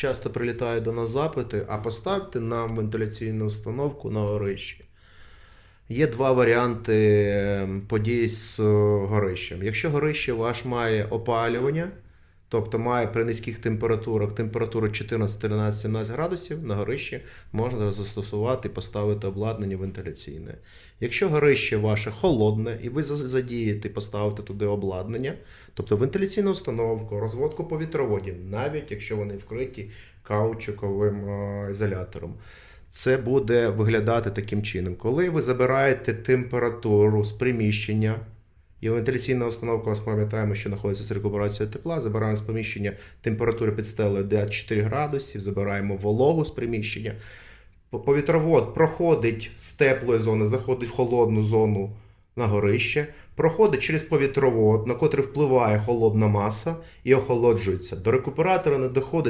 Часто прилітають до нас запити, а поставте нам вентиляційну установку на горищі. Є два варіанти ем, подій з е, горищем. Якщо горище ваш має опалювання, тобто має при низьких температурах температуру 14, 13, 17 градусів, на горищі можна застосувати і поставити обладнання вентиляційне. Якщо горище ваше холодне, і ви задієте і поставите туди обладнання, тобто вентиляційну установку, розводку повітроводів, навіть якщо вони вкриті каучуковим е, ізолятором. Це буде виглядати таким чином. Коли ви забираєте температуру з приміщення, і вентиляційна установка, вас пам'ятаємо, що знаходиться з рекуперацією тепла, забираємо з приміщення температури під стелею де 4 градусів, забираємо вологу з приміщення. Повітровод проходить з теплої зони, заходить в холодну зону на горище, проходить через повітровод, на котрий впливає холодна маса і охолоджується. До рекуператора не доходить.